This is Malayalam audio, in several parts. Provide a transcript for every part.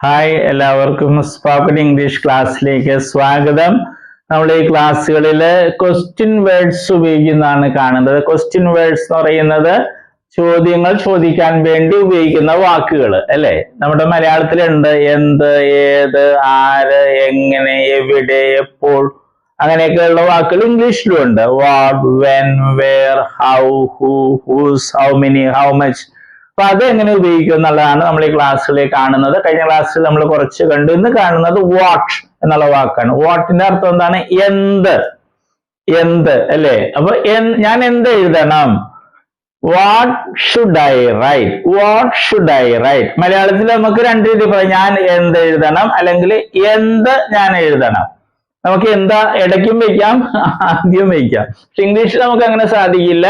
ഹായ് എല്ലാവർക്കും സ്പോക്കൺ ഇംഗ്ലീഷ് ക്ലാസ്സിലേക്ക് സ്വാഗതം. നമ്മൾ ഈ ക്ലാസ്സുകളിൽ ക്വസ്റ്റ്യൻ വേർഡ്സ് ഉപയോഗിക്കുന്നതാണ് കാണുന്നത്. ക്വസ്റ്റ്യൻ വേർഡ്സ് എന്ന് പറയുന്നത് ചോദ്യങ്ങൾ ചോദിക്കാൻ വേണ്ടി ഉപയോഗിക്കുന്ന വാക്കുകൾ അല്ലെ? നമ്മുടെ മലയാളത്തിലുണ്ട് എന്ത് ഏത് ആര് എങ്ങനെ എവിടെ എപ്പോൾ അങ്ങനെയൊക്കെയുള്ള വാക്കുകൾ ഇംഗ്ലീഷിലും ഉണ്ട് what when where how who whose how many how much അപ്പൊ അത് എങ്ങനെ ഉപയോഗിക്കും എന്നുള്ളതാണ് നമ്മൾ ഈ ക്ലാസ്സിൽ കാണുന്നത്. കഴിഞ്ഞ ക്ലാസ്സിൽ നമ്മൾ കുറച്ച് കണ്ടു. ഇന്ന് കാണുന്നത് വാട്ട് എന്നുള്ള വാക്കാണ്. വാട്ടിന്റെ അർത്ഥം എന്താണ്? എന്ത്. എന്ത് അല്ലേ? അപ്പൊ ഞാൻ എന്ത് എഴുതണം? What should I write what should I write മലയാളത്തിൽ നമുക്ക് രണ്ട് രീതി പറയാം. ഞാൻ എന്ത് എഴുതണം? അല്ലെങ്കിൽ എന്ത് ഞാൻ എഴുതണം? നമുക്ക് എന്താ ഇടയ്ക്കും വയ്ക്കാം ആദ്യം വയ്ക്കാം പക്ഷെ ഇംഗ്ലീഷിൽ നമുക്ക് അങ്ങനെ സാധിക്കില്ല.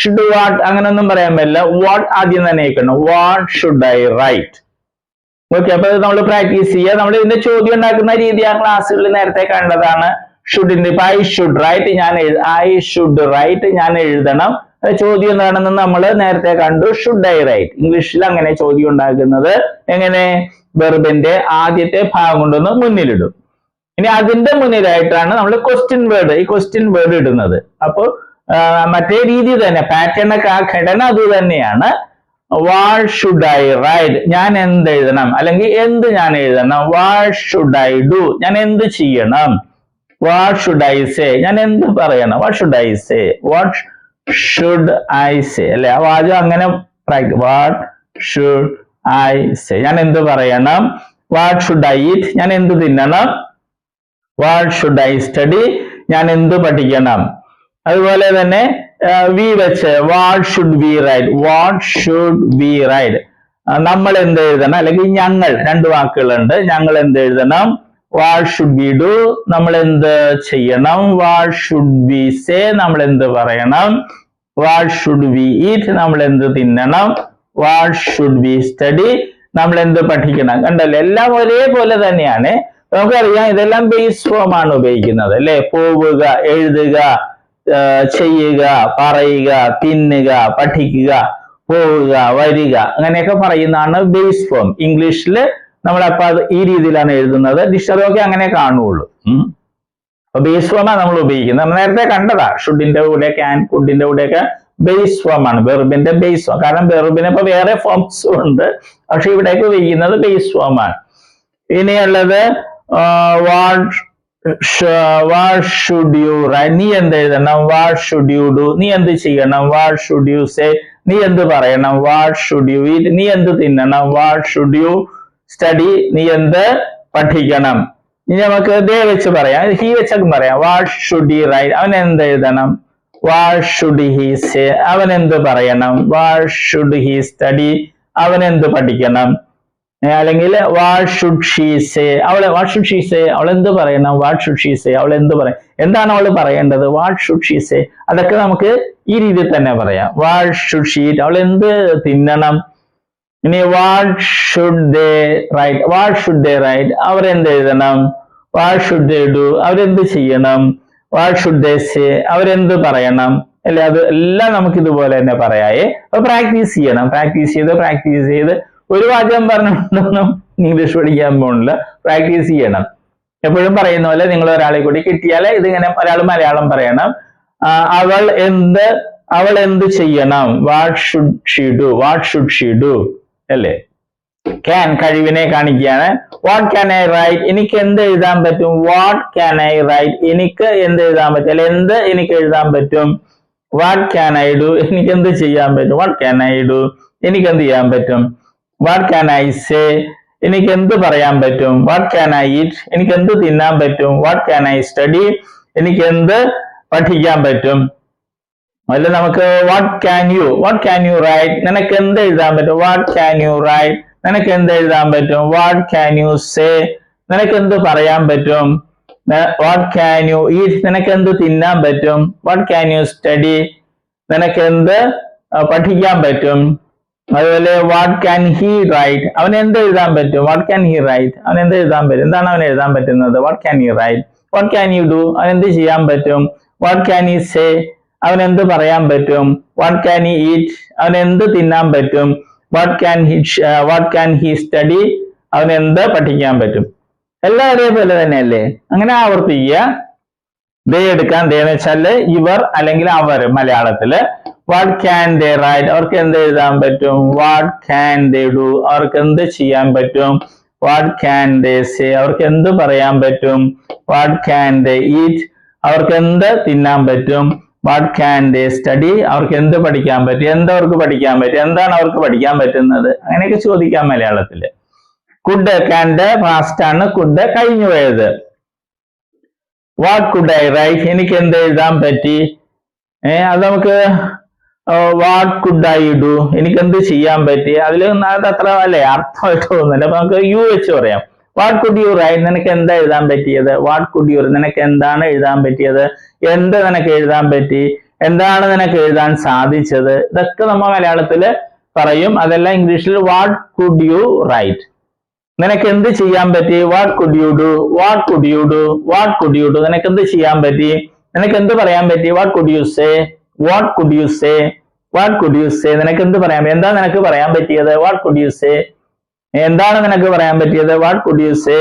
ഷുഡ് വാട്ട് അങ്ങനൊന്നും പറയാൻ പറ്റില്ല. വാട്ട് ആദ്യം തന്നെ വെക്കണം what should I write okay അപ്പൊ നമ്മൾ പ്രാക്ടീസ് ചെയ്യുക. നമ്മൾ ഇതിന്റെ ചോദ്യം ഉണ്ടാക്കുന്ന രീതി ആ ക്ലാസ്സുകളിൽ നേരത്തെ കണ്ടതാണ്. ഷുഡിന്റെ ഇപ്പൊ ഐ ഷുഡ് റൈറ്റ് ഞാൻ ഐ ഷുഡ് റൈറ്റ് ഞാൻ എഴുതണം. ചോദ്യം എന്താണെന്ന് നമ്മൾ നേരത്തെ കണ്ടു. ഷുഡ് ഐ റൈറ്റ് ഇംഗ്ലീഷിൽ അങ്ങനെ ചോദ്യം ഉണ്ടാക്കുന്നത് എങ്ങനെ? വെർബിന്റെ ആദ്യത്തെ ഭാഗം കൊണ്ടൊന്ന് മുന്നിലിടും. ഇനി അതിന്റെ മുന്നിലായിട്ടാണ് നമ്മൾ ക്വസ്റ്റ്യൻ വേർഡ് ഈ ക്വസ്റ്റ്യൻ വേർഡ് ഇടുന്നത്. അപ്പോൾ മറ്റേ രീതി തന്നെ. പാറ്റേൺ ഒക്കെ ആ ഘടന അത് തന്നെയാണ്. വാൾ ഷുഡ് ഐ റൈഡ് ഞാൻ എന്ത് എഴുതണം? അല്ലെങ്കിൽ എന്ത് ഞാൻ എഴുതണം? വാൾ ഷുഡ് ഐ ഡു ഞാൻ എന്ത് ചെയ്യണം? വാട്ട് ഷുഡ് ഐ സേ ഞാൻ എന്ത് പറയണം? What should I say what should I say അല്ലെ? ആ വാചകം അങ്ങനെ വാട്ട് ഷുഡ് ഐ സേ ഞാൻ എന്ത് പറയണം? വാട്ട് ഷുഡ് ഐ ഇറ്റ് ഞാൻ എന്ത് തിന്നണം? വാട്ട് ഷുഡ് ഐ സ്റ്റഡി ഞാൻ എന്ത് പഠിക്കണം? അതുപോലെ തന്നെ വി വെച്ച് what should we write what should we write നമ്മൾ എന്ത് എഴുതണം? അല്ലെങ്കിൽ ഞങ്ങൾ രണ്ട് വാക്കുകളുണ്ട്. ഞങ്ങൾ എന്ത് എഴുതണം? വാട്ട് ഷുഡ് ബി ഡു നമ്മൾ എന്ത് ചെയ്യണം? വാട്ട് ഷുഡ് ബി സേ നമ്മൾ എന്ത് പറയണം? വാട്ട് ഷുഡ് ബി ഈറ്റ് നമ്മൾ എന്ത് തിന്നണം? വാട്ട് ഷുഡ് ബി സ്റ്റഡി നമ്മൾ എന്ത് പഠിക്കണം? കണ്ടല്ലോ? എല്ലാം ഒരേപോലെ തന്നെയാണ്. നമുക്കറിയാം ഇതെല്ലാം ബേസ് ഫോം ആണ് ഉപയോഗിക്കുന്നത് അല്ലെ? പോവുക എഴുതുക ചെയ്യുക പറയുക തിന്നുക പഠിക്കുക പോവുക വരിക അങ്ങനെയൊക്കെ പറയുന്നതാണ് ബേസ് ഫോം ഇംഗ്ലീഷിൽ നമ്മളപ്പോ അത് ഈ രീതിയിലാണ് എഴുതുന്നത്. ഡിക്ഷണറി ഒക്കെ അങ്ങനെ കാണുള്ളൂ ഉം. അപ്പൊ ബേസ് ഫോമാണ് നമ്മൾ ഉപയോഗിക്കുന്നത്. നമ്മൾ നേരത്തെ കണ്ടതാ ഷുഡിന്റെ കൂടെ ക്യാൻ കുഡിന്റെ കൂടെയൊക്കെ ബേസ് ഫോം ആണ്. വെർബിന്റെ ബേസ് ഫോം കാരണം ബെർബിന് ഇപ്പൊ വേറെ ഫോംസ് ഉണ്ട്. പക്ഷെ ഇവിടേക്ക് ഉപയോഗിക്കുന്നത് ബേസ് ഫോമാണ് ഇനിയുള്ളത് വാട്ട് നീ എന്ത് എഴുതണം? What should you do. നീ എന്ത് ചെയ്യണം? What should you say. നീ എന്ത് പറയണം? വാട്ട് ഷുഡ് യു ഈറ്റ് നീ എന്ത് തിന്നണം? What should you study. നീ എന്ത് പഠിക്കണം? ഇനി നമുക്ക് ദേ വെച്ച് പറയാം. ഹി വെച്ചൊക്കെ പറയാം. വാട്ട് ഷുഡ് ഹി റൈറ്റ് അവൻ എന്ത് എഴുതണം? What should he say. അവൻ എന്ത് പറയണം? What should he study. അവൻ എന്ത് പഠിക്കണം? അല്ലെങ്കിൽ വാട്ട് ഷുഡ് ഷീ സേ അവളെ വാട്ട് ഷുഡ് ഷീ സേ അവൾ എന്ത് പറയണം വാട്ട് ഷുഡ് ഷീ സേ അവൾ എന്ത് പറയും എന്താണ് അവൾ പറയേണ്ടത്? വാട്ട് ഷുഡ് ഷീ സേ അതൊക്കെ നമുക്ക് ഈ രീതിയിൽ തന്നെ പറയാം. വാട്ട് ഷുഡ് ഷീ അവൾ എന്ത് തിന്നണം? ഇനി what should they write what should they write അവർ എന്ത് എഴുതണം? വാട്ട് ഷുഡ് ദേ ഡു അവരെന്ത് ചെയ്യണം? വാട്ട് ഷുഡ് ദേ സേ അവരെന്ത് പറയണം? അല്ലെ? അത് എല്ലാം നമുക്ക് ഇതുപോലെ തന്നെ പറയായേ പ്രാക്ടീസ് ചെയ്യണം. പ്രാക്ടീസ് ചെയ്ത് പ്രാക്ടീസ് ചെയ്ത് ഒരു വാചകം പറഞ്ഞുകൊണ്ടൊന്നും ഇംഗ്ലീഷ് പഠിക്കാൻ പോകണില്ല പ്രാക്ടീസ് ചെയ്യണം. എപ്പോഴും പറയുന്ന പോലെ നിങ്ങൾ ഒരാളെ കൂടി കിട്ടിയാൽ ഇതിങ്ങനെ ഒരാൾ മലയാളം പറയണം. അവൾ എന്ത് അവൾ എന്ത് ചെയ്യണം? What should she do what should she do അല്ലേ? ക്യാൻ കഴിവിനെ കാണിക്കുകയാണ്. വാട്ട് ക്യാൻ ഐ റൈറ്റ് എനിക്ക് എന്ത് എഴുതാൻ പറ്റും? വാട്ട് ക്യാൻ ഐ റൈറ്റ് എനിക്ക് എന്ത് എഴുതാൻ പറ്റും? അല്ലെ എന്ത് എനിക്ക് എഴുതാൻ പറ്റും? വാട്ട് ക്യാൻ ഐ ഡു എനിക്ക് എന്ത് ചെയ്യാൻ പറ്റും? വാട്ട് ക്യാൻ ഐ ഡു എനിക്ക് എന്ത് ചെയ്യാൻ പറ്റും? വാട്ട് ക്യാൻ ഐ സേ എനിക്ക് എന്ത് പറയാൻ പറ്റും? വാട്ട് ക്യാൻ ഐ ഈറ്റ് എനിക്ക് എന്ത് തിന്നാൻ പറ്റും? വാട്ട് ക്യാൻ ഐ സ്റ്റഡി എനിക്ക് എന്ത് പഠിക്കാൻ പറ്റും? അല്ല നമുക്ക് what can you what can you write നിനക്ക് എന്ത് എഴുതാൻ പറ്റും? വാട്ട് ക്യാൻ യു റൈറ്റ് നിനക്ക് എന്ത് എഴുതാൻ പറ്റും? വാട്ട് ക്യാൻ യു സേ നിനക്ക് എന്ത് പറയാൻ പറ്റും? വാട്ട് ക്യാൻ യു ഈറ്റ് നിനക്ക് എന്ത് തിന്നാൻ പറ്റും? വാട്ട് ക്യാൻ യു സ്റ്റഡി നിനക്ക് എന്ത് പഠിക്കാൻ പറ്റും? അതുപോലെ വാട്ട് ക്യാൻ ഹി റൈറ്റ് അവൻ എന്ത് എഴുതാൻ പറ്റും? വാട്ട് ക്യാൻ ഹി റൈറ്റ് അവൻ എന്ത് എഴുതാൻ പറ്റും? എന്താണ് അവൻ എഴുതാൻ പറ്റുന്നത്? What can he write what can you do അവൻ എന്ത് ചെയ്യാൻ പറ്റും? വാട്ട് ക്യാൻ ഹി സേ അവൻ എന്ത് പറയാൻ പറ്റും? വാട്ട് ക്യാൻ ഹി ഈറ്റ് അവൻ എന്ത് തിന്നാൻ പറ്റും? What can he what can he study അവൻ എന്ത് പഠിക്കാൻ പറ്റും? എല്ലാം ഒരേപോലെ തന്നെയല്ലേ? അങ്ങനെ ആവർത്തിക്കുക. ദേ എടുക്കാൻ ദേ എന്ന് വെച്ചാൽ ഇവർ അല്ലെങ്കിൽ അവർ മലയാളത്തിൽ വാട്ട് ക്യാൻ ദേ റൈറ്റ് അവർക്ക് എന്ത് എഴുതാൻ പറ്റും? വാട്ട് ക്യാൻ ദേ ഡു അവർക്ക് എന്ത് ചെയ്യാൻ പറ്റും? വാട്ട് ക്യാൻ ദേ സേ അവർക്ക് എന്ത് പറയാൻ പറ്റും? വാട്ട് ക്യാൻ ദേ ഈറ്റ് അവർക്ക് എന്ത് തിന്നാൻ പറ്റും? വാട്ട് ക്യാൻ ദേ സ്റ്റഡി അവർക്ക് എന്ത് പഠിക്കാൻ പറ്റും? എന്തവർക്ക് പഠിക്കാൻ പറ്റും? എന്താണ് അവർക്ക് പഠിക്കാൻ പറ്റുന്നത്? അങ്ങനെയൊക്കെ ചോദിക്കാം മലയാളത്തിൽ. കുഡ് കാൻഡ് പാസ്റ്റ് ആണ്. കുഡ് കഴിഞ്ഞു പോയത് വാട്ട് കുഡ് ഐ റൈറ്റ് എനിക്ക് എന്ത് എഴുതാൻ പറ്റി? ഏഹ് അത് നമുക്ക് വാട്ട് കുഡ് ഐ ഡു എനിക്ക് എന്ത് ചെയ്യാൻ പറ്റി? അതിൽ അത് അത്ര അല്ലേ അർത്ഥമായിട്ട് തോന്നുന്നില്ല. അപ്പൊ നമുക്ക് യു വെച്ച് പറയാം. വാട്ട് കുഡ് യു റൈറ്റ് നിനക്ക് എന്താ എഴുതാൻ പറ്റിയത്? വാട്ട് കുഡ് യു നിനക്ക് എന്താണ് എഴുതാൻ പറ്റിയത്? എന്ത് നിനക്ക് എഴുതാൻ പറ്റി? എന്താണ് നിനക്ക് എഴുതാൻ സാധിച്ചത്? ഇതൊക്കെ നമ്മൾ മലയാളത്തിൽ പറയും. അതെല്ലാം ഇംഗ്ലീഷിൽ വാട്ട് കുഡ് യു റൈറ്റ് നിനക്ക് എന്ത് ചെയ്യാൻ പറ്റി what could you do what could you do what could you do നിനക്ക് എന്ത് ചെയ്യാൻ പറ്റി നിനക്ക് എന്ത് പറയാൻ പറ്റി what could you say what could you say what could you say നിനക്ക് എന്ത് പറയാൻ എന്താ നിനക്ക് പറയാൻ പറ്റിയത് വാട്ട് കുഡ് യു സേ എന്താണ് നിനക്ക് പറയാൻ പറ്റിയത് വാട്ട് കുഡ് യു സേ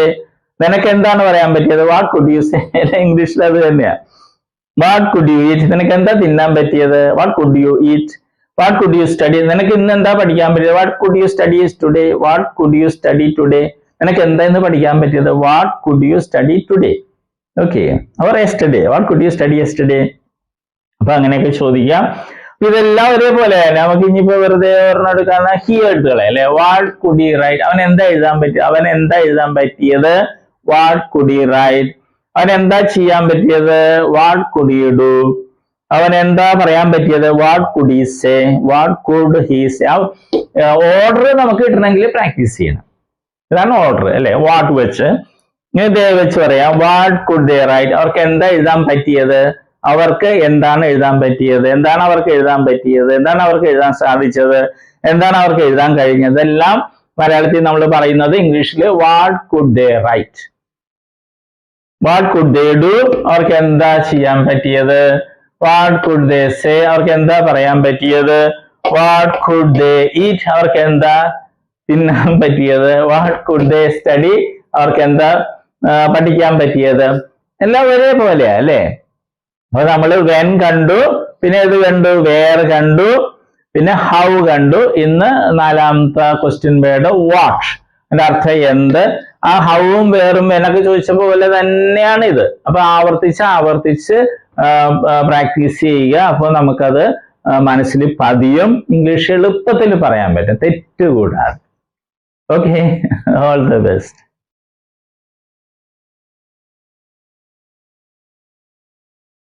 നിനക്ക് എന്താണ് പറയാൻ പറ്റിയത് വാട്ട് കുഡ് യു സേ ഇംഗ്ലീഷിൽ അത് തന്നെയാ വാട്ട് കുഡ് യു ഈറ്റ് നിനക്ക് എന്താ തിന്നാൻ പറ്റിയത് what could you eat what could you study നിനക്ക് ഇന്ന് എന്താ പഠിക്കാൻ പറ്റിയത്? What could you study today what could you study today നിനക്ക് എന്താ ഇന്ന് പഠിക്കാൻ പറ്റിയത്? What could you study today okay our yesterday what could you study yesterday അപ്പൊ അങ്ങനെയൊക്കെ ചോദിക്കാം. ഇതെല്ലാം ഒരേപോലെ നമുക്ക് ഇനിയിപ്പോ വെറുതെ ഒരെണ്ണം ഹി എടുത്തുകളെ അല്ലെ? വാട്ട് യു റൈറ്റ് അവൻ എന്താ എഴുതാൻ പറ്റി? അവൻ എന്താ എഴുതാൻ പറ്റിയത്? വാട്ട് യു റൈറ്റ് അവൻ എന്താ ചെയ്യാൻ പറ്റിയത്? വാട്ട് ഡു അവൻ എന്താ പറയാൻ പറ്റിയത്? What could he say what could he say order നമുക്ക് കിട്ടണമെങ്കിൽ പ്രാക്ടീസ് ചെയ്യണം. ഇതാണ് ഓർഡർ അല്ലെ? വാട്ട് വെച്ച്. ദേ വെച്ച് പറയാം. വാട്ട് കുഡ് ദേ റൈറ്റ് അവർക്ക് എന്താ എഴുതാൻ പറ്റിയത്? അവർക്ക് എന്താണ് എഴുതാൻ പറ്റിയത്? എന്താണ് അവർക്ക് എഴുതാൻ പറ്റിയത്? എന്താണ് അവർക്ക് എഴുതാൻ സാധിച്ചത്? എന്താണ് അവർക്ക് എഴുതാൻ കഴിഞ്ഞത്? എല്ലാം മലയാളത്തിൽ നമ്മൾ പറയുന്നത് ഇംഗ്ലീഷിൽ what could they write what could they do അവർക്ക് എന്താ ചെയ്യാൻ പറ്റിയത്? വാട്ട് കുഡ് ദേ സേ അവർക്ക് എന്താ പറയാൻ പറ്റിയത്? വാട്ട് കുഡ് ദേ ഈറ്റ് അവർക്ക് എന്താ തിന്നാൻ പറ്റിയത്? വാട്ട് കുഡ് ദേ സ്റ്റഡി അവർക്ക് എന്താ പഠിക്കാൻ പറ്റിയത്? എല്ലാം ഒരേപോലെയാ അല്ലേ? അപ്പൊ നമ്മൾ വെൻ കണ്ടു പിന്നെ ഇത് കണ്ടു വേർ കണ്ടു പിന്നെ ഹൗ കണ്ടു. ഇന്ന് നാലാമത്തെ ക്വസ്റ്റ്യൻ വേർഡ് വാട്ട് അതിന്റെ അർത്ഥം എന്ത്? ആ ഹവും വേറും എന്നൊക്കെ ചോദിച്ച പോലെ തന്നെയാണ് ഇത്. അപ്പൊ ആവർത്തിച്ച് ആവർത്തിച്ച് പ്രാക്ടീസ് ചെയ്യുക. അപ്പൊ നമുക്കത് മനസ്സിൽ പതിയും ഇംഗ്ലീഷ് എളുപ്പത്തിൽ പറയാൻ പറ്റും. തെറ്റുകൂടാതെ. ഓക്കെ. All the best